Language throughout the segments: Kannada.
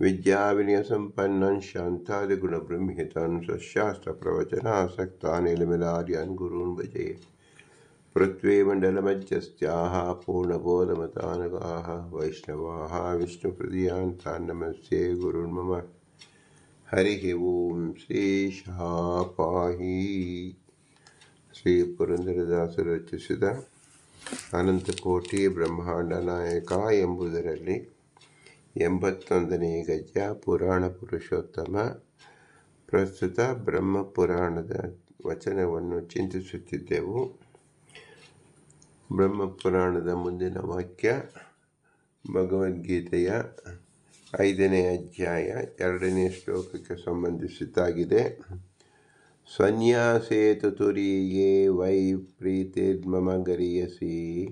दयानिधिं विद्याविनयसम्पन्नं शान्तादिगुणबृंहितान् स्वशास्त्रप्रवचनासक्तान् निलमिलार्यान् गुरून् भजे पृथ्वीमण्डलमध्यस्त्याः पूर्णबोधमतानगाः वैष्णवाः विष्णुहृदयान्तान् नमस्ये गुरुन् मम हरिः ॐ श्रीशापाहि ಶ್ರೀ ಪುರಂದರದಾಸರು ರಚಿಸಿದ ಅನಂತಕೋಟಿ ಬ್ರಹ್ಮಾಂಡ ನಾಯಕ ಎಂಬುದರಲ್ಲಿ ಎಂಬತ್ತೊಂದನೇ ಗಜ ಪುರಾಣ ಪುರುಷೋತ್ತಮ. ಪ್ರಸ್ತುತ ಬ್ರಹ್ಮ ಪುರಾಣದ ವಚನವನ್ನು ಚಿಂತಿಸುತ್ತಿದ್ದೆವು. ಬ್ರಹ್ಮ ಪುರಾಣದ ಮುಂದಿನ ವಾಕ್ಯ ಭಗವದ್ಗೀತೆಯ ಐದನೇ ಅಧ್ಯಾಯ ಎರಡನೇ ಶ್ಲೋಕಕ್ಕೆ ಸಂಬಂಧಿಸಿದ್ದಾಗಿದೆ. ಸನ್ಯಾಸೇತು ತುರಿಯೇ ವೈ ಪ್ರೀತಿರ್ಮಮ ಗರೀಯಸಿ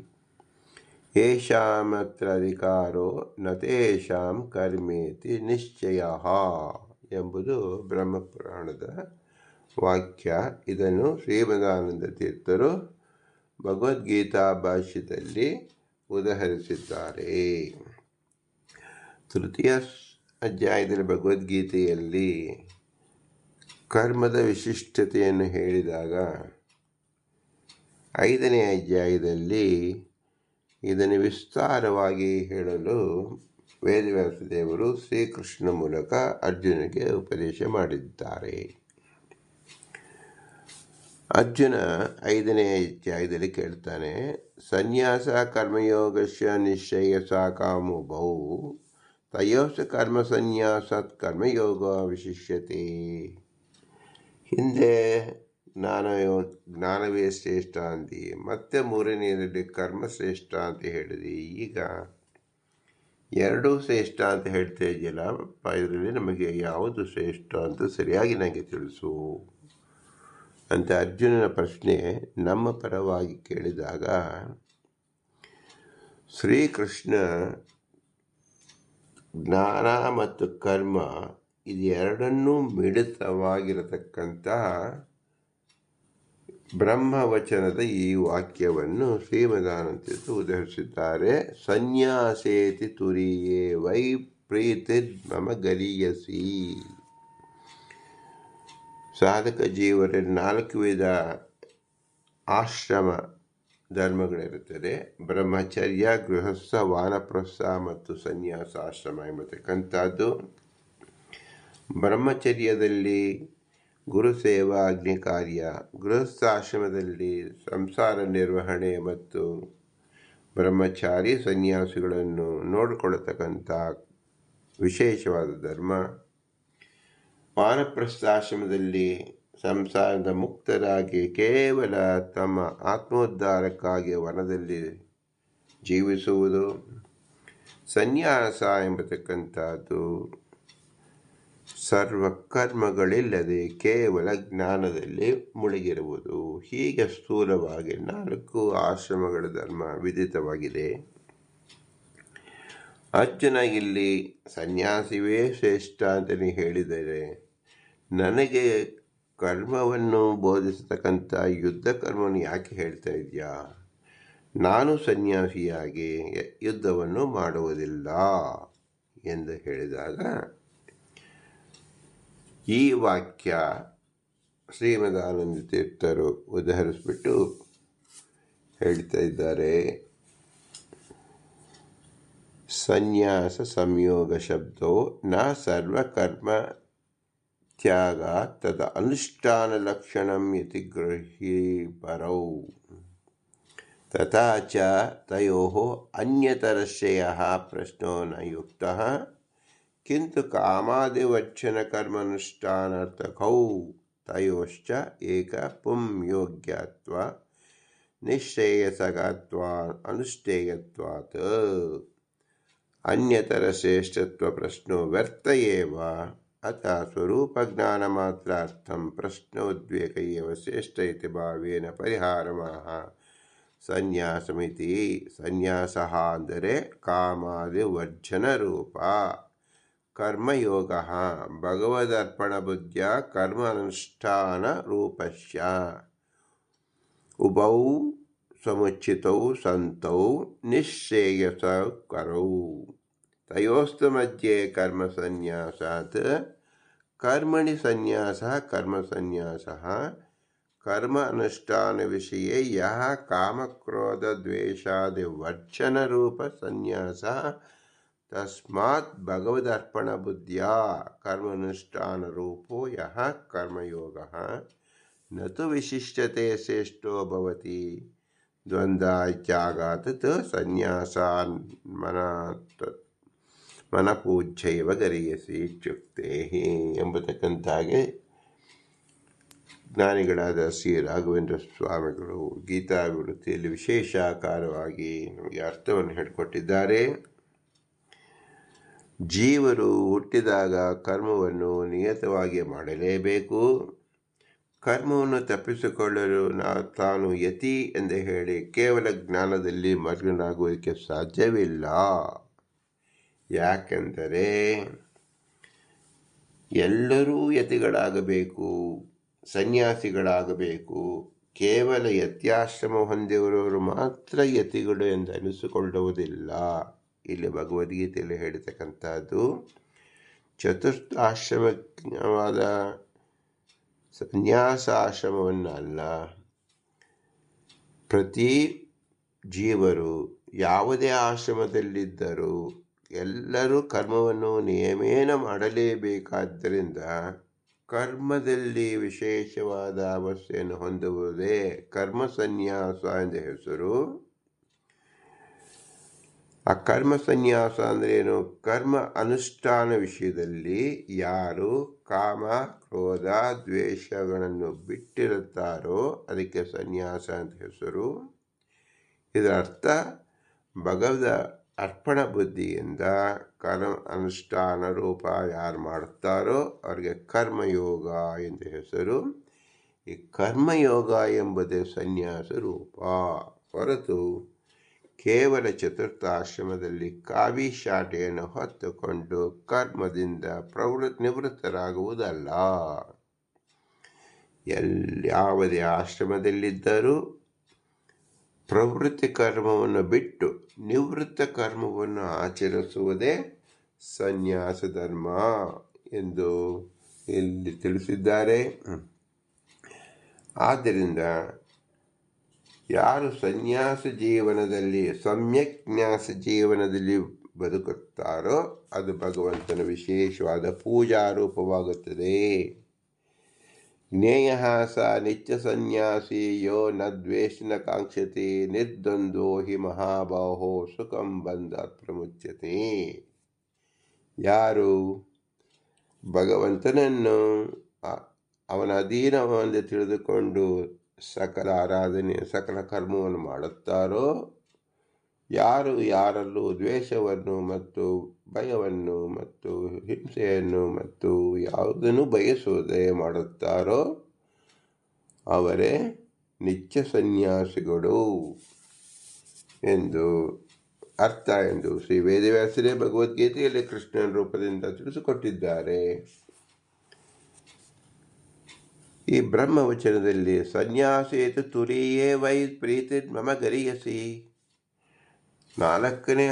ಯೇಷಾಮತ್ರ ಅಧಿಕಾರೋ ನ ತೇಷಾಂ ಕರ್ಮೇತಿ ನಿಶ್ಚಯ ಎಂಬುದು ಬ್ರಹ್ಮಪುರಾಣದ ವಾಕ್ಯ. ಇದನ್ನು ಶ್ರೀಮದಾನಂದ ತೀರ್ಥರು ಭಗವದ್ಗೀತಾ ಭಾಷ್ಯದಲ್ಲಿ ಉದಾಹರಿಸಿದ್ದಾರೆ. ತೃತೀಯ ಅಧ್ಯಾಯದಲ್ಲಿ ಭಗವದ್ಗೀತೆಯಲ್ಲಿ ಕರ್ಮದ ವಿಶಿಷ್ಟತೆಯನ್ನು ಹೇಳಿದಾಗ ಐದನೇ ಅಧ್ಯಾಯದಲ್ಲಿ ಇದನ್ನು ವಿಸ್ತಾರವಾಗಿ ಹೇಳಲು ವೇದವ್ಯಾಸ ದೇವರು ಶ್ರೀಕೃಷ್ಣ ಮೂಲಕ ಅರ್ಜುನಿಗೆ ಉಪದೇಶ ಮಾಡಿದ್ದಾರೆ. ಅರ್ಜುನ ಐದನೇ ಅಧ್ಯಾಯದಲ್ಲಿ ಕೇಳ್ತಾನೆ, ಸನ್ಯಾಸ ಕರ್ಮಯೋಗಶ ನಿಶ್ಚಯ ಸಾಕಾಮುಭೌ ತಯೋಸ ಕರ್ಮ ಸನ್ಯಾಸತ್ ಕರ್ಮಯೋಗ ವಿಶಿಷ್ಯತೆ ಹಿಂದೆ ಜ್ಞಾನಯೋ ಜ್ಞಾನವೇ ಶ್ರೇಷ್ಠ ಅಂದಿ. ಮತ್ತೆ ಮೂರನೆಯದಲ್ಲಿ ಕರ್ಮ ಶ್ರೇಷ್ಠ ಅಂತ ಹೇಳಿದೆ. ಈಗ ಎರಡೂ ಶ್ರೇಷ್ಠ ಅಂತ ಹೇಳ್ತಾ ಇದೆಯಲ್ಲ ಇದರಲ್ಲಿ ನಮಗೆ ಯಾವುದು ಶ್ರೇಷ್ಠ ಅಂತ ಸರಿಯಾಗಿ ನನಗೆ ತಿಳಿಸು. ಅಂತ ಅರ್ಜುನನ ಪ್ರಶ್ನೆ ನಮ್ಮ ಪರವಾಗಿ ಕೇಳಿದಾಗ, ಶ್ರೀಕೃಷ್ಣ ಜ್ಞಾನ ಮತ್ತು ಕರ್ಮ ಇದು ಎರಡನ್ನೂ ಮಿಳಿತವಾಗಿರತಕ್ಕಂಥ ಬ್ರಹ್ಮವಚನದ ಈ ವಾಕ್ಯವನ್ನು ಶ್ರೀಮದಾನಂತ ಉದಹರಿಸಿದ್ದಾರೆ ಸನ್ಯಾಸೇತಿ ತುರಿಯೇ ವೈ ಪ್ರೀತಿ ಮಮ ಗಲಿಯಸಿ ಸಾಧಕ ಜೀವರ ನಾಲ್ಕು ವಿಧ ಆಶ್ರಮ ಧರ್ಮಗಳಿರುತ್ತದೆ. ಬ್ರಹ್ಮಚರ್ಯ, ಗೃಹಸ್ಥ, ವಾನಪ್ರಸ್ಥ ಮತ್ತು ಸನ್ಯಾಸ ಆಶ್ರಮ ಎಂಬತಕ್ಕಂಥದ್ದು. ಬ್ರಹ್ಮಚರ್ಯದಲ್ಲಿ ಗುರು ಸೇವಾ ಅಗ್ನಿ ಕಾರ್ಯ ಗೃಹಸ್ಥಾಶ್ರಮದಲ್ಲಿ ಸಂಸಾರ ನಿರ್ವಹಣೆ ಮತ್ತು ಬ್ರಹ್ಮಚಾರಿ ಸನ್ಯಾಸಿಗಳನ್ನು ನೋಡಿಕೊಳ್ಳತಕ್ಕಂಥ ವಿಶೇಷವಾದ ಧರ್ಮ. ವಾನಪ್ರಸ್ಥಾಶ್ರಮದಲ್ಲಿ ಸಂಸಾರದ ಮುಕ್ತರಾಗಿ ಕೇವಲ ತಮ್ಮ ಆತ್ಮೋದ್ಧಾರಕ್ಕಾಗಿ ವನದಲ್ಲಿ ಜೀವಿಸುವುದು, ಸನ್ಯಾಸ ಎಂಬತಕ್ಕಂಥದ್ದು ಸರ್ವ ಕರ್ಮಗಳಿಲ್ಲದೆ ಕೇವಲ ಜ್ಞಾನದಲ್ಲಿ ಮುಳುಗಿರುವುದು. ಹೀಗೆ ಸ್ಥೂಲವಾಗಿ ನಾಲ್ಕು ಆಶ್ರಮಗಳ ಧರ್ಮ ವಿಧಿತವಾಗಿದೆ. ಅರ್ಜುನ ಇಲ್ಲಿ, ಸನ್ಯಾಸಿವೇ ಶ್ರೇಷ್ಠ ಅಂತಲೇ ಹೇಳಿದರೆ, ನನಗೆ ಕರ್ಮವನ್ನು ಬೋಧಿಸತಕ್ಕಂಥ ಯುದ್ಧ ಕರ್ಮವನ್ನು ಯಾಕೆ ಹೇಳ್ತಾ ಇದೆಯಾ? ನಾನು ಸನ್ಯಾಸಿಯಾಗಿ ಯುದ್ಧವನ್ನು ಮಾಡುವುದಿಲ್ಲ ಎಂದು ಹೇಳಿದಾಗ ಈ ವಾಕ್ಯ ಶ್ರೀಮದಾನಂದ ತೀರ್ಥರು ಉದಾಹರಿಸ್ಬಿಟ್ಟು ಹೇಳ್ತಾ ಇದ್ದಾರೆ. ಸನ್ಯಾಸ ಸಂಯೋಗ ಶಬ್ದೋ ನ ಸರ್ವಕರ್ಮ ತ್ಯಾಗ ತದ ಅನುಷ್ಠಾನ ಲಕ್ಷಣಂ ಇತಿ ಗೃಹೀಪರೌ ತಥಾ ಚ ತಯೋ ಅನ್ಯತರಶ್ರಯಃ ಪ್ರಶ್ನೋ ನ ಯುಕ್ತಃ किंतु कामादिवच्छिन्न कर्मानुष्ठानर्थकौ तयोश्च एक पुम पुंयोग्यत्वा निश्रेयसकत्वा अनुष्ठेयत्वात्। प्रश्नो व्यर्थ एव। अतः स्वरूप ज्ञान स्वरूपज्ञानमात्रार्थं प्रश्नोद्वेग एव श्रेष्ठ इति भावेन परिहारमाः। सन्न्यासमिति सन्न्यासः कामादिवर्जनरूपा। ಕಾಮಾದಿ ವರ್ಜನ ರೂಪ ಕರ್ಮಯೋಗ ಭಗವದರ್ಪಣ ಬುದ್ಧಿಯ ಕರ್ಮಾನುಷ್ಠಾನ ರೂಪಸ್ಯ ಉಭೌ ಸಮುಚಿತೌ ಸಂತೌ ನಿಶ್ರೇಯಸ ಕರೌ ತಯೋಸ್ತು ಮಧ್ಯೆ ಕರ್ಮ ಸನ್ಯಾಸಾತ್ ತಸ್ಮಾತ್ ಭಗವದರ್ಪಣ ಬುದ್ಧಿಯ ಕರ್ಮಾನುಷ್ಠಾನ ರೂಪೋ ಯಹ ಕರ್ಮಯೋಗ ನತು ವಿಶಿಷ್ಟತೆ ಶ್ರೇಷ್ಠೋ ಭವತಿ ದ್ವಂದ್ವಾತ್ಯಾಗಾತತ್ ಸನ್ಯಾಸಾನ್ ಮನಾತ್ ಮನಪೂಜ್ಯವ ಗರಿಯಸಿ ಇತ್ಯುಕ್ತೆ ಎಂಬತಕ್ಕಂತಾಗೆ ಜ್ಞಾನಿಗಳಾದ ಸಿ ರಾಘವೇಂದ್ರ ಸ್ವಾಮಿಗಳು ಗೀತಾ ವಿರುದ್ಧಿಯಲ್ಲಿ ವಿಶೇಷಾಕಾರವಾಗಿ ನಮಗೆ ಅರ್ಥವನ್ನು ಹೇಳಿಕೊಟ್ಟಿದ್ದಾರೆ. ಜೀವರು ಹುಟ್ಟಿದಾಗ ಕರ್ಮವನ್ನು ನಿಯತವಾಗಿ ಮಾಡಲೇಬೇಕು. ಕರ್ಮವನ್ನು ತಪ್ಪಿಸಿಕೊಳ್ಳಲು ನಾ, ತಾನು ಯತಿ ಎಂದು ಹೇಳಿ ಕೇವಲ ಜ್ಞಾನದಲ್ಲಿ ಮಗ್ನಾಗುವುದಕ್ಕೆ ಸಾಧ್ಯವಿಲ್ಲ. ಯಾಕೆಂದರೆ ಎಲ್ಲರೂ ಯತಿಗಳಾಗಬೇಕು, ಸನ್ಯಾಸಿಗಳಾಗಬೇಕು. ಕೇವಲ ಯತ್ಯಾಶ್ರಮ ಹೊಂದಿರುವವರು ಮಾತ್ರ ಯತಿಗಳು ಎಂದು ಅನಿಸಿಕೊಳ್ಳುವುದಿಲ್ಲ. ಇಲ್ಲಿ ಭಗವದ್ಗೀತೆಯಲ್ಲಿ ಹೇಳಿರ್ತಕ್ಕಂಥದ್ದು ಚತುರ್ಥಾಶ್ರಮವಾದ ಸನ್ಯಾಸಾಶ್ರಮವನ್ನಲ್ಲ. ಪ್ರತಿ ಜೀವರು ಯಾವುದೇ ಆಶ್ರಮದಲ್ಲಿದ್ದರೂ ಎಲ್ಲರೂ ಕರ್ಮವನ್ನು ನಿಯಮೇನ ಮಾಡಲೇಬೇಕಾದ್ದರಿಂದ ಕರ್ಮದಲ್ಲಿ ವಿಶೇಷವಾದ ಅವಸ್ಥೆಯನ್ನು ಹೊಂದುವುದೇ ಕರ್ಮ ಸನ್ಯಾಸ ಎಂದ ಹೆಸರು. ಆ ಕರ್ಮ ಸನ್ಯಾಸ ಅಂದ್ರೇನು? ಕರ್ಮ ಅನುಷ್ಠಾನ ವಿಷಯದಲ್ಲಿ ಯಾರು ಕಾಮ, ಕ್ರೋಧ, ದ್ವೇಷಗಳನ್ನು ಬಿಟ್ಟಿರುತ್ತಾರೋ ಅದಕ್ಕೆ ಸನ್ಯಾಸ ಅಂತ ಹೆಸರು. ಇದರ ಅರ್ಥ ಭಗವದ ಅರ್ಪಣ ಬುದ್ಧಿಯಿಂದ ಕರ್ಮ ಅನುಷ್ಠಾನ ರೂಪ ಯಾರು ಮಾಡುತ್ತಾರೋ ಅವರಿಗೆ ಕರ್ಮಯೋಗ ಎಂದು ಹೆಸರು. ಈ ಕರ್ಮಯೋಗ ಎಂಬುದೇ ಸನ್ಯಾಸ ರೂಪ ಹೊರತು ಕೇವಲ ಚತುರ್ಥಾಶ್ರಮದಲ್ಲಿ ಕಾವಿ ಶಾಟೆಯನ್ನು ಹೊತ್ತುಕೊಂಡು ಕರ್ಮದಿಂದ ಪ್ರವೃ, ನಿವೃತ್ತರಾಗುವುದಲ್ಲ. ಯಾವುದೇ ಆಶ್ರಮದಲ್ಲಿದ್ದರೂ ಪ್ರವೃತ್ತಿ ಕರ್ಮವನ್ನು ಬಿಟ್ಟು ನಿವೃತ್ತ ಕರ್ಮವನ್ನು ಆಚರಿಸುವುದೇ ಸನ್ಯಾಸ ಧರ್ಮ ಎಂದು ಇಲ್ಲಿ ತಿಳಿಸಿದ್ದಾರೆ. ಆದ್ದರಿಂದ ಯಾರು ಸನ್ಯಾಸ ಜೀವನದಲ್ಲಿ, ಸಮ್ಯಕ್ ನ್ಯಾಸ ಜೀವನದಲ್ಲಿ ಬದುಕುತ್ತಾರೋ, ಅದು ಭಗವಂತನ ವಿಶೇಷವಾದ ಪೂಜಾ ರೂಪವಾಗುತ್ತದೆ. ಜ್ಞೇಯಹಾಸ ನಿತ್ಯ ಸನ್ಯಾಸಿ ಯೋ ನ ದ್ವೇಷನ ಕಾಂಕ್ಷತೆ, ನಿರ್ದ್ವಂದ್ವೋ ಹಿ ಮಹಾಬಾಹೋ ಸುಖಂ ಬಂದ ಪ್ರಮುಚ್ಯತೆ. ಯಾರು ಭಗವಂತನನ್ನು ಅವನ ಅಧೀನವೆಂದು ತಿಳಿದುಕೊಂಡು ಸಕಲ ಆರಾಧನೆ, ಸಕಲ ಕರ್ಮವನ್ನು ಮಾಡುತ್ತಾರೋ, ಯಾರು ಯಾರಲ್ಲೂ ದ್ವೇಷವನ್ನು ಮತ್ತು ಭಯವನ್ನು ಮತ್ತು ಹಿಂಸೆಯನ್ನು ಮತ್ತು ಯಾವುದನ್ನು ಬಯಸುವುದೇ ಮಾಡುತ್ತಾರೋ, ಅವರೇ ನಿತ್ಯ ಸನ್ಯಾಸಿಗಳು ಎಂದು ಅರ್ಥ ಎಂದು ಶ್ರೀ ವೇದವ್ಯಾಸರೇ ಭಗವದ್ಗೀತೆಯಲ್ಲಿ ಕೃಷ್ಣನ ರೂಪದಿಂದ ತಿಳಿಸಿಕೊಟ್ಟಿದ್ದಾರೆ. ಈ ಬ್ರಹ್ಮವಚನದಲ್ಲಿ ಸನ್ಯಾಸೇತು ತುರಿಯೇ ವೈ ಪ್ರೀತಿ ಮಮ ಗರಿಯಸಿ. ನಾಲ್ಕನೇ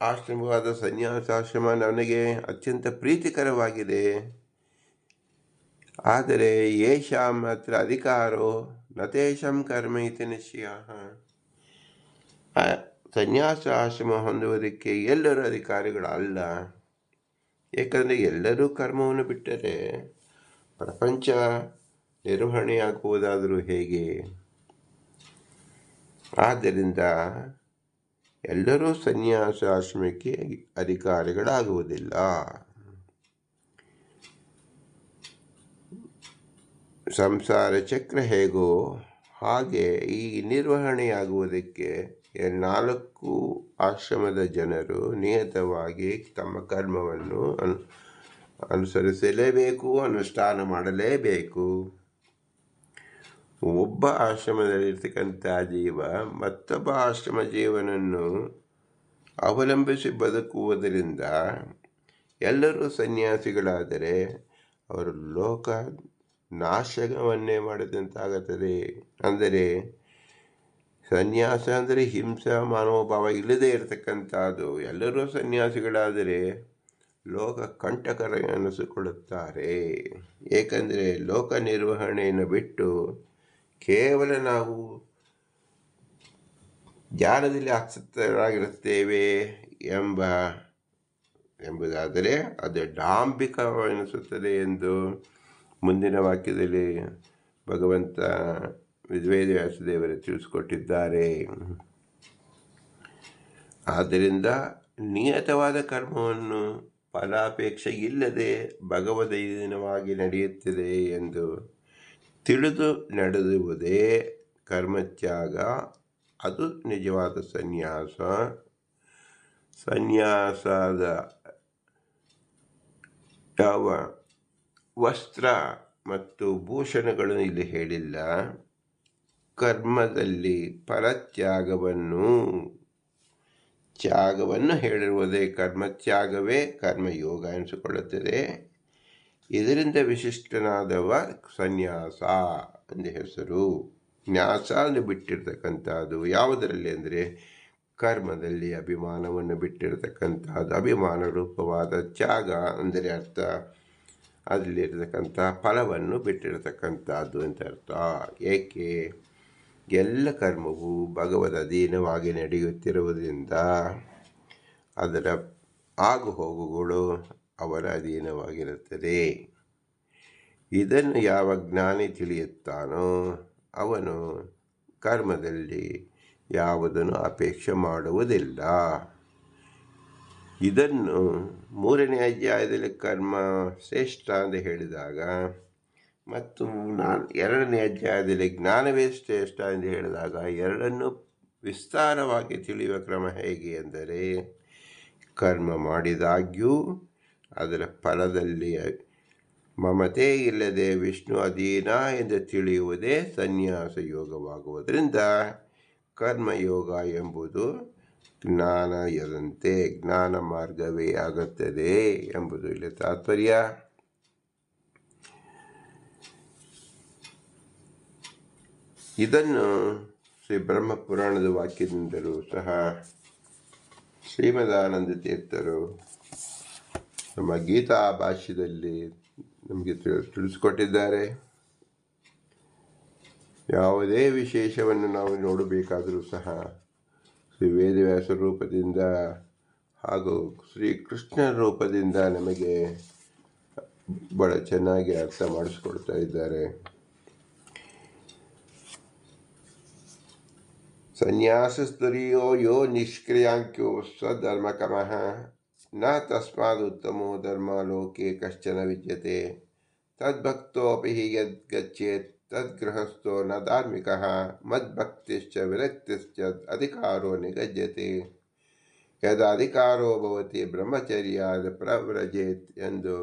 ಆಶ್ರಮವಾದ ಸನ್ಯಾಸಾಶ್ರಮ ನನಗೆ ಅತ್ಯಂತ ಪ್ರೀತಿಕರವಾಗಿದೆ. ಆದರೆ ಯೇಷಾಂ ಹತ್ರ ಅಧಿಕಾರೋ ನತೇಶಂ ಕರ್ಮ ಇತಿ ನಿಶ್ಚಯ ಸನ್ಯಾಸ ಆಶ್ರಮ ಹೊಂದುವುದಕ್ಕೆ ಎಲ್ಲರೂ ಅಧಿಕಾರಿಗಳಲ್ಲ. ಏಕೆಂದರೆ ಎಲ್ಲರೂ ಕರ್ಮವನ್ನು ಬಿಟ್ಟರೆ ಪ್ರಪಂಚ ನಿರ್ವಹಣೆಯಾಗುವುದಾದರೂ ಹೇಗೆ? ಆದ್ದರಿಂದ ಎಲ್ಲರೂ ಸನ್ಯಾಸ ಆಶ್ರಮಕ್ಕೆ ಅಧಿಕಾರಿಗಳಾಗುವುದಿಲ್ಲ. ಸಂಸಾರ ಚಕ್ರ ಹೇಗೋ ಹಾಗೆ ಈ ನಿರ್ವಹಣೆಯಾಗುವುದಕ್ಕೆ ನಾಲ್ಕು ಆಶ್ರಮದ ಜನರು ನಿಯತವಾಗಿ ತಮ್ಮ ಕರ್ಮವನ್ನು ಅನುಸರಿಸಲೇಬೇಕು, ಅನುಷ್ಠಾನ ಮಾಡಲೇಬೇಕು. ಒಬ್ಬ ಆಶ್ರಮದಲ್ಲಿರ್ತಕ್ಕಂಥ ಜೀವ, ಮತ್ತೊಬ್ಬ ಆಶ್ರಮ ಜೀವನನ್ನು ಅವಲಂಬಿಸಿ ಬದುಕುವುದರಿಂದ ಎಲ್ಲರೂ ಸನ್ಯಾಸಿಗಳಾದರೆ ಅವರು ಲೋಕ ನಾಶಕವನ್ನೇ ಮಾಡಿದಂತಾಗುತ್ತದೆ. ಅಂದರೆ ಸನ್ಯಾಸ ಅಂದರೆ ಹಿಂಸಾ, ಮನೋಭಾವ ಇಲ್ಲದೇ ಇರತಕ್ಕಂಥದ್ದು. ಎಲ್ಲರೂ ಸನ್ಯಾಸಿಗಳಾದರೆ ಲೋಕ ಕಂಟಕರ ಎನಿಸಿಕೊಳ್ಳುತ್ತಾರೆ ಏಕೆಂದರೆ ಲೋಕ ನಿರ್ವಹಣೆಯನ್ನು ಬಿಟ್ಟು ಕೇವಲ ನಾವು ಜ್ಞಾನದಲ್ಲಿ ಆಸಕ್ತರಾಗಿರುತ್ತೇವೆ ಎಂಬ ಎಂಬುದಾದರೆ ಅದು ಡಾಂಬಿಕವೆನಿಸುತ್ತದೆ ಎಂದು ಮುಂದಿನ ವಾಕ್ಯದಲ್ಲಿ ಭಗವಂತ ವ್ಯಾಸದೇವರು ತಿಳಿಸಿಕೊಟ್ಟಿದ್ದಾರೆ. ಆದ್ದರಿಂದ ನಿಯತವಾದ ಕರ್ಮವನ್ನು ಫಲಾಪೇಕ್ಷೆ ಇಲ್ಲದೆ ಭಗವದೈನವಾಗಿ ನಡೆಯುತ್ತದೆ ಎಂದು ತಿಳಿದು ನಡೆದುವುದೇ ಕರ್ಮತ್ಯಾಗ. ಅದು ನಿಜವಾದ ಸನ್ಯಾಸ. ಸನ್ಯಾಸದ ಯಾವ ವಸ್ತ್ರ ಮತ್ತು ಭೂಷಣಗಳು ಇಲ್ಲಿ ಹೇಳಿಲ್ಲ. ಕರ್ಮದಲ್ಲಿ ಫಲತ್ಯಾಗವನ್ನು ತ್ಯಾಗವನ್ನು ಹೇಳಿರುವುದೇ ಕರ್ಮತ್ಯಾಗವೇ ಕರ್ಮಯೋಗ ಎನಿಸಿಕೊಳ್ಳುತ್ತದೆ. ಇದರಿಂದ ವಿಶಿಷ್ಟನಾದವ ಸನ್ಯಾಸ ಎಂದು ಹೆಸರು. ನ್ಯಾಸ ಅಂದು ಬಿಟ್ಟಿರ್ತಕ್ಕಂಥದ್ದು ಯಾವುದರಲ್ಲಿ ಅಂದರೆ ಕರ್ಮದಲ್ಲಿ ಅಭಿಮಾನವನ್ನು ಬಿಟ್ಟಿರತಕ್ಕಂಥದ್ದು. ಅಭಿಮಾನ ರೂಪವಾದ ತ್ಯಾಗ ಅಂದರೆ ಅರ್ಥ ಅದರಲ್ಲಿರ್ತಕ್ಕಂಥ ಫಲವನ್ನು ಬಿಟ್ಟಿರತಕ್ಕಂಥದ್ದು ಅಂತ ಅರ್ಥ. ಏಕೆ? ಎಲ್ಲ ಕರ್ಮವು ಭಗವದ್ ಅಧೀನವಾಗಿ ನಡೆಯುತ್ತಿರುವುದರಿಂದ ಅದರ ಆಗು ಹೋಗುಗಳು ಅವರ ಅಧೀನವಾಗಿರುತ್ತದೆ. ಇದನ್ನು ಯಾವ ಜ್ಞಾನಿ ತಿಳಿಯುತ್ತಾನೋ ಅವನು ಕರ್ಮದಲ್ಲಿ ಯಾವುದನ್ನು ಅಪೇಕ್ಷೆ ಮಾಡುವುದಿಲ್ಲ. ಇದನ್ನು ಮೂರನೇ ಅಧ್ಯಾಯದಲ್ಲಿ ಕರ್ಮ ಶ್ರೇಷ್ಠ ಅಂತ ಹೇಳಿದಾಗ ಮತ್ತು ನಾನು ಎರಡನೇ ಅಧ್ಯಾಯದಲ್ಲಿ ಜ್ಞಾನವೇ ಶ್ರೇಷ್ಠ ಎಂದು ಹೇಳಿದಾಗ ಎರಡನ್ನು ವಿಸ್ತಾರವಾಗಿ ತಿಳಿಯುವ ಕ್ರಮ ಹೇಗೆ ಎಂದರೆ, ಕರ್ಮ ಮಾಡಿದಾಗ್ಯೂ ಅದರ ಫಲದಲ್ಲಿ ಮಮತೆ ಇಲ್ಲದೆ ವಿಷ್ಣು ಅಧೀನ ಎಂದು ತಿಳಿಯುವುದೇ ಸನ್ಯಾಸ ಯೋಗವಾಗುವುದರಿಂದ ಕರ್ಮಯೋಗ ಎಂಬುದು ಜ್ಞಾನ ಎದಂತೆ ಜ್ಞಾನ ಮಾರ್ಗವೇ ಆಗುತ್ತದೆ ಎಂಬುದು ಇಲ್ಲಿ ತಾತ್ಪರ್ಯ. ಇದನ್ನು ಶ್ರೀ ಬ್ರಹ್ಮ ಪುರಾಣದ ವಾಕ್ಯದಿಂದಲೂ ಸಹ ಶ್ರೀಮದಾನಂದ ತೀರ್ಥರು ನಮ್ಮ ಗೀತಾ ಭಾಷ್ಯದಲ್ಲಿ ನಮಗೆ ತಿಳಿಸಿಕೊಟ್ಟಿದ್ದಾರೆ. ಯಾವುದೇ ವಿಶೇಷವನ್ನು ನಾವು ನೋಡಬೇಕಾದರೂ ಸಹ ಶ್ರೀ ವೇದವ್ಯಾಸ ರೂಪದಿಂದ ಹಾಗೂ ಶ್ರೀಕೃಷ್ಣ ರೂಪದಿಂದ ನಮಗೆ ಬಹಳ ಚೆನ್ನಾಗಿ ಅರ್ಥ ಮಾಡಿಸ್ಕೊಡ್ತಾ ಇದ್ದಾರೆ. ಸನ್ಯಾಸಸ್ತರೀಯೋ ಯೋ ನಿಷ್ಕ್ರಿಯಾಂಕ್ಯೋ ಸ್ವಧರ್ಮಕಮಃ ನ ತಸ್ಮಾದುತ್ತಮೋ ಧರ್ಮ ಲೋಕೆ ಕಶ್ಚನ ವಿದ್ಯತೆ. ತದ್ಭಕ್ತೋಪಿ ಯದ್ಗಚ್ಚೇತ್ ತದ್ಗೃಹಸ್ಥೋ ನ ಧಾರ್ಮಿಕ. ಮದ್ಭಕ್ತಿಶ್ಚ ವಿರಕ್ತಿಶ್ಚ ಅಧಿಕಾರೋ ನಿಗಜ್ಯತೆ ಯದಾಧಿಕಾರೋ ಭವತಿ ಬ್ರಹ್ಮಚರ್ಯ ಪ್ರವ್ರಜೇತ್ ಎಂದು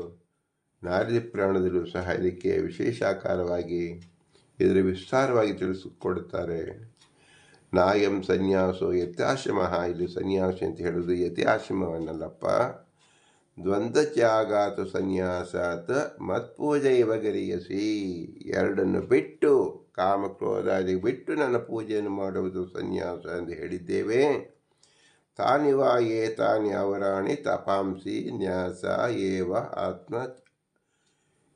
ನಾರದಿ ಪ್ರಾಣದಲ್ಲೂ ಸಹ ಇದಕ್ಕೆ ವಿಶೇಷಾಕಾರವಾಗಿ ಇದರ ವಿಸ್ತಾರವಾಗಿ ತಿಳಿಸಿಕೊಡುತ್ತಾರೆ. ನಾಯಂ ಸನ್ಯಾಸೋ ಯತ್ಯಾಶ್ರಮ ಇಲ್ಲಿ ಸನ್ಯಾಸ ಅಂತ ಹೇಳೋದು ಯತ್ಯಾಶ್ರಮವನ್ನಲ್ಲಪ್ಪ. ದ್ವಂದ್ವ ತ್ಯಾಗಾತು ಸನ್ಯಾಸಾತ್ ಮತ್ಪೂಜೆ ಇವಗರಿಯಸಿ. ಎರಡನ್ನು ಬಿಟ್ಟು, ಕಾಮಕ್ರೋಧಾದಿ ಬಿಟ್ಟು ನನ್ನ ಪೂಜೆಯನ್ನು ಮಾಡುವುದು ಸನ್ಯಾಸ ಎಂದು ಹೇಳಿದ್ದೇವೆ. ತಾನಿವ ಏತಾನಿ ಅವರಾಣಿ ತಪಾಂಸಿ ನ್ಯಾಸ ಏವ ಆತ್ಮ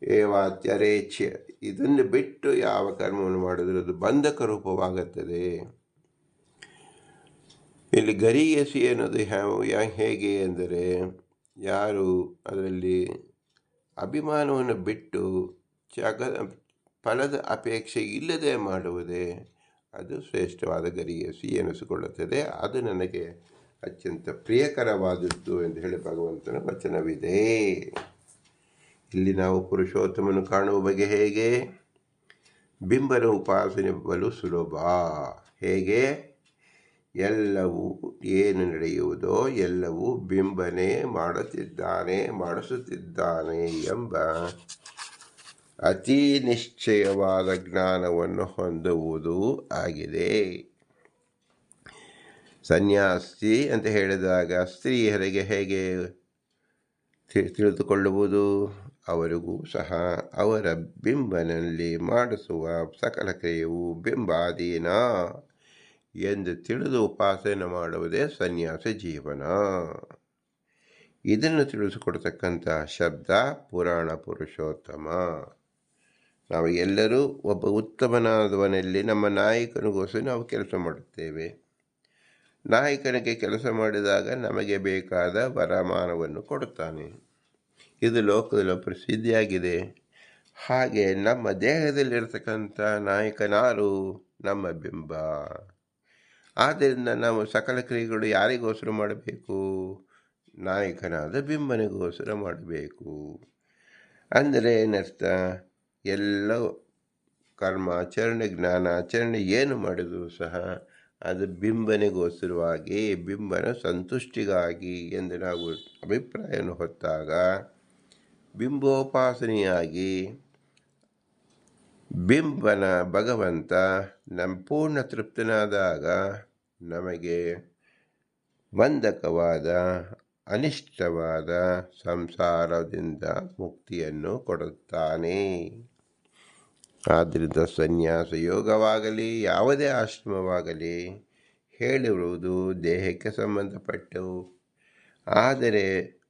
ಏವಾತ್ಯರೇಚ್ಛ ಇದನ್ನು ಬಿಟ್ಟು ಯಾವ ಕರ್ಮವನ್ನು ಮಾಡಿದ್ರೆ ಅದು ಬಂಧಕ ರೂಪವಾಗುತ್ತದೆ. ಇಲ್ಲಿ ಗರಿಯಸಿ ಅನ್ನೋದು ಹೇಗೆ ಎಂದರೆ ಯಾರು ಅದರಲ್ಲಿ ಅಭಿಮಾನವನ್ನು ಬಿಟ್ಟು ಜಗ ಫಲದ ಅಪೇಕ್ಷೆ ಇಲ್ಲದೆ ಮಾಡುವುದೇ ಅದು ಶ್ರೇಷ್ಠವಾದ ಗರಿಯಸಿ ಎನಿಸಿಕೊಳ್ಳುತ್ತದೆ. ಅದು ನನಗೆ ಅತ್ಯಂತ ಪ್ರಿಯಕರವಾದದ್ದು ಎಂದು ಹೇಳಿ ಭಗವಂತನ ವಚನವಿದೆ. ಇಲ್ಲಿ ನಾವು ಪುರುಷೋತ್ತಮನು ಕಾಣುವ ಬಗೆ ಹೇಗೆ? ಬಿಂಬನ ಉಪಾಸನೆ ಬಲು ಸುಲಭ. ಹೇಗೆ? ಎಲ್ಲವೂ ಏನು ನಡೆಯುವುದೋ ಎಲ್ಲವೂ ಬಿಂಬನೆ ಮಾಡುತ್ತಿದ್ದಾನೆ ಮಾಡಿಸುತ್ತಿದ್ದಾನೆ ಎಂಬ ಅತಿ ನಿಶ್ಚಯವಾದ ಜ್ಞಾನವನ್ನು ಹೊಂದುವುದು ಆಗಿದೆ. ಸನ್ಯಾಸಿ ಅಂತ ಹೇಳಿದಾಗ ಸ್ತ್ರೀಯರಿಗೆ ಹೇಗೆ ತಿಳಿದುಕೊಳ್ಳುವುದು? ಅವರಿಗೂ ಸಹ ಅವರ ಬಿಂಬನಲ್ಲಿ ಮಾಡಿಸುವ ಸಕಲ ಕ್ರಿಯೆಯು ಬಿಂಬಾಧೀನ. ಎಂದು ತಿಳಿದು ಉಪಾಸನೆ ಮಾಡುವುದೇ ಸನ್ಯಾಸ ಜೀವನ. ಇದನ್ನು ತಿಳಿಸಿಕೊಡ್ತಕ್ಕಂಥ ಶಬ್ದ ಪುರಾಣ ಪುರುಷೋತ್ತಮ. ನಾವು ಎಲ್ಲರೂ ಒಬ್ಬ ಉತ್ತಮನಾದವನಲ್ಲಿ ನಮ್ಮ ನಾಯಕನಿಗೋಸ್ಕರ ನಾವು ಕೆಲಸ ಮಾಡುತ್ತೇವೆ. ನಾಯಕನಿಗೆ ಕೆಲಸ ಮಾಡಿದಾಗ ನಮಗೆ ಬೇಕಾದ ವರಮಾನವನ್ನು ಕೊಡುತ್ತಾನೆ. ಇದು ಲೋಕದಲ್ಲಿ ಪ್ರಸಿದ್ಧಿಯಾಗಿದೆ. ಹಾಗೆ ನಮ್ಮ ದೇಹದಲ್ಲಿರ್ತಕ್ಕಂಥ ನಾಯಕನಾರು ನಮ್ಮ ಬಿಂಬ. ಆದ್ದರಿಂದ ನಾವು ಸಕಲ ಕ್ರಿಯೆಗಳು ಯಾರಿಗೋಸ್ಕರ ಮಾಡಬೇಕು? ನಾಯಕನಾದ ಬಿಂಬನಿಗೋಸ್ಕರ ಮಾಡಬೇಕು. ಅಂದರೆ ಏನರ್ಥ? ಎಲ್ಲ ಕರ್ಮ, ಆಚರಣೆ, ಜ್ಞಾನ, ಆಚರಣೆ ಏನು ಮಾಡಿದರೂ ಸಹ ಅದು ಬಿಂಬನೆಗೋಸ್ಕರವಾಗಿ ಬಿಂಬನ ಸಂತುಷ್ಟಿಗಾಗಿ ಎಂದು ನಾವು ಅಭಿಪ್ರಾಯವನ್ನು ಹೊತ್ತಾಗ, ಬಿಂಬೋಪಾಸನೆಯಾಗಿ ಬಿಂಬನ ಭಗವಂತ ನಮ್ಮ ಪೂರ್ಣ ತೃಪ್ತನಾದಾಗ ನಮಗೆ ಬಂಧಕವಾದ, ಅನಿಷ್ಟವಾದ ಸಂಸಾರದಿಂದ ಮುಕ್ತಿಯನ್ನು ಕೊಡುತ್ತಾನೆ. ಆದ್ದರಿಂದ ಸನ್ಯಾಸ ಯೋಗವಾಗಲಿ, ಯಾವುದೇ ಆಶ್ರಮವಾಗಲಿ ಹೇಳಿರುವುದು ದೇಹಕ್ಕೆ ಸಂಬಂಧಪಟ್ಟವು ಆದರೆ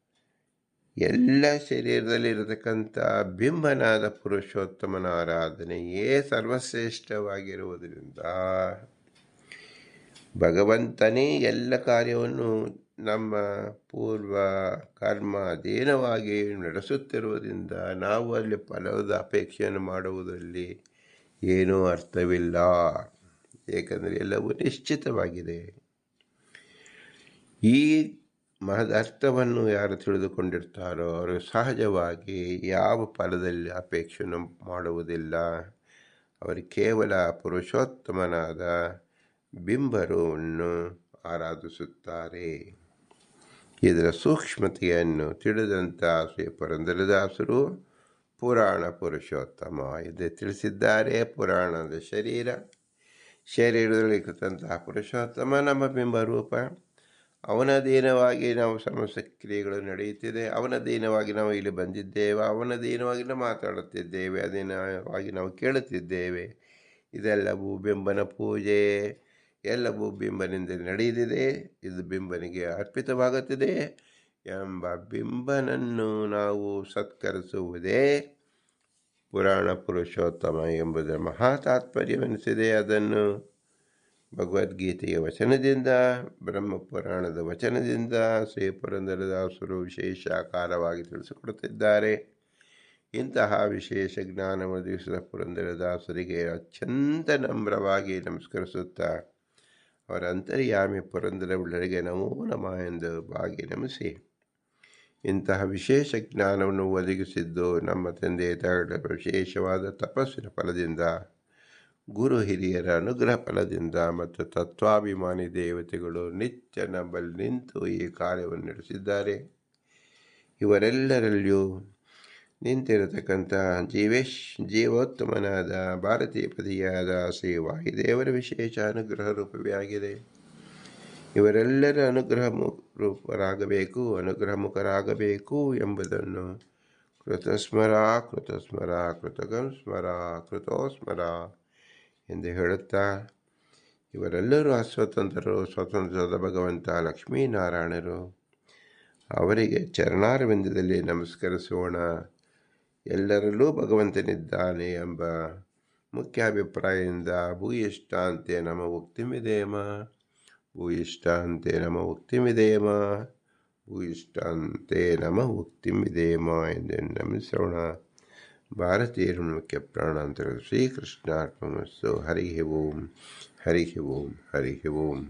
ಎಲ್ಲ ಶರೀರದಲ್ಲಿರತಕ್ಕಂಥ ಬಿಂಬನಾದ ಪುರುಷೋತ್ತಮನ ಆರಾಧನೆಯೇ ಸರ್ವಶ್ರೇಷ್ಠವಾಗಿರುವುದರಿಂದ ಭಗವಂತನೇ ಎಲ್ಲ ಕಾರ್ಯವನ್ನು ನಮ್ಮ ಪೂರ್ವ ಕರ್ಮ ಅಧೀನವಾಗಿ ನಡೆಸುತ್ತಿರುವುದರಿಂದ ನಾವು ಅಲ್ಲಿ ಫಲದ ಅಪೇಕ್ಷೆಯನ್ನು ಮಾಡುವುದರಲ್ಲಿ ಏನೂ ಅರ್ಥವಿಲ್ಲ. ಏಕೆಂದರೆ ಎಲ್ಲವೂ ನಿಶ್ಚಿತವಾಗಿದೆ. ಈ ಮಹದರ್ಥವನ್ನು ಯಾರು ತಿಳಿದುಕೊಂಡಿರ್ತಾರೋ ಅವರು ಸಹಜವಾಗಿ ಯಾವ ಫಲದಲ್ಲಿ ಅಪೇಕ್ಷೆಯನ್ನು ಮಾಡುವುದಿಲ್ಲ. ಅವರು ಕೇವಲ ಪುರುಷೋತ್ತಮನಾದ ಬಿಂಬರುವನ್ನು ಆರಾಧಿಸುತ್ತಾರೆ. ಇದರ ಸೂಕ್ಷ್ಮತೆಯನ್ನು ತಿಳಿದಂಥ ಶ್ರೀ ಪುರಂದರದಾಸರು ಪುರಾಣ ಪುರುಷೋತ್ತಮ. ಇದೆ ತಿಳಿಸಿದ್ದಾರೆ, ಪುರಾಣದ ಶರೀರ. ಶರೀರದಲ್ಲಿ ಕೃತಂತಹ ಪುರುಷೋತ್ತಮ ನಮ್ಮ ಬಿಂಬರೂಪ. ಅವನ ದೀನವಾಗಿ ನಾವು ಸಮಸ್ತ ಕ್ರಿಯೆಗಳು ನಡೆಯುತ್ತಿದೆ. ಅವನ ದೀನವಾಗಿ ನಾವು ಇಲ್ಲಿ ಬಂದಿದ್ದೇವೆ. ಅವನ ದೀನವಾಗಿ ನಾವು ಮಾತಾಡುತ್ತಿದ್ದೇವೆ. ಅಧೀನವಾಗಿ ನಾವು ಕೇಳುತ್ತಿದ್ದೇವೆ. ಇದೆಲ್ಲವೂ ಬಿಂಬನ ಪೂಜೆ. ಎಲ್ಲವೂ ಬಿಂಬನಿಂದ ನಡೆಯಲಿದೆ. ಇದು ಬಿಂಬನಿಗೆ ಅರ್ಪಿತವಾಗುತ್ತಿದೆ ಎಂಬ ಬಿಂಬನನ್ನು ನಾವು ಸತ್ಕರಿಸುವುದೇ ಪುರಾಣ ಪುರುಷೋತ್ತಮ ಎಂಬುದರ ಮಹಾ ತಾತ್ಪರ್ಯವೆನಿಸಿದೆ. ಅದನ್ನು ಭಗವದ್ಗೀತೆಯ ವಚನದಿಂದ, ಬ್ರಹ್ಮಪುರಾಣದ ವಚನದಿಂದ ಶ್ರೀ ಪುರಂದರದಾಸರು ವಿಶೇಷ ಆಕಾರವಾಗಿ ತಿಳಿಸಿಕೊಡುತ್ತಿದ್ದಾರೆ. ಇಂತಹ ವಿಶೇಷ ಜ್ಞಾನ ಒದಗಿಸಿದ ಪುರಂದರದಾಸರಿಗೆ ಅತ್ಯಂತ ನಮ್ರವಾಗಿ ನಮಸ್ಕರಿಸುತ್ತಾ, ಅವರ ಅಂತರ್ಯಾಮಿ ಪುರಂದರ ಉಳ್ಳರಿಗೆ ನಮೋ ನಮ ಎಂದು ಬಾಗಿ ನಮಿಸಿ, ಇಂತಹ ವಿಶೇಷ ಜ್ಞಾನವನ್ನು ಒದಗಿಸಿದ್ದು ನಮ್ಮ ತಂದೆ ತಾಯಿಗಳ ವಿಶೇಷವಾದ ತಪಸ್ಸಿನ ಫಲದಿಂದ ಗುರು ಹಿರಿಯರ ಅನುಗ್ರಹ ಫಲದಿಂದ ಮತ್ತು ತತ್ವಾಭಿಮಾನಿ ದೇವತೆಗಳು ನಿತ್ಯ ನಂಬಲ್ಲಿ ನಿಂತು ಈ ಕಾರ್ಯವನ್ನು ನಡೆಸಿದ್ದಾರೆ. ಇವರೆಲ್ಲರಲ್ಲಿಯೂ ನಿಂತಿರತಕ್ಕಂಥ ಜೀವೇಶ್, ಜೀವೋತ್ತಮನಾದ ಭಾರತೀಯ ಪದಿಯಾದ ಶ್ರೀ ವಾಯುದೇವರ ವಿಶೇಷ ಅನುಗ್ರಹ ರೂಪವೇ ಆಗಿದೆ ಇವರೆಲ್ಲರ ಅನುಗ್ರಹ ರೂಪರಾಗಬೇಕು ಅನುಗ್ರಹ ಮುಖರಾಗಬೇಕು ಎಂಬುದನ್ನು ಕೃತಸ್ಮರ ಕೃತಸ್ಮರ ಕೃತಗಂ ಸ್ಮರ ಕೃತೋಸ್ಮರ ಎಂದು ಹೇಳುತ್ತಾ, ಇವರೆಲ್ಲರೂ ಅಸ್ವತಂತ್ರರು, ಸ್ವತಂತ್ರದ ಭಗವಂತ ಲಕ್ಷ್ಮೀನಾರಾಯಣರು. ಅವರಿಗೆ ಚರಣಾರವಿಂದದಲ್ಲಿ ನಮಸ್ಕರಿಸೋಣ. ಎಲ್ಲರಲ್ಲೂ ಭಗವಂತನಿದ್ದಾನೆ ಎಂಬ ಮುಖ್ಯ ಅಭಿಪ್ರಾಯದಿಂದ ಭೂಯಿಷ್ಟಾಂತೆ ನಮ್ಮ ಉಕ್ತಿಮಿದೇಮ ಭೂಯಿಷ್ಟಾಂತೆ ನಮ್ಮ ಉಕ್ತಿಮಿದೇಮ ಭೂಯಿಷ್ಟಾಂತೆ ನಮ ಉಕ್ತಿಮಿದೇಮ ಎಂದು ನಮಿಸೋಣ. భారతీయుముఖ్య ప్రాణాంతరం. శ్రీకృష్ణార్పణమస్తు. హరి ఓం. హరి ఓం. హరి ఓం.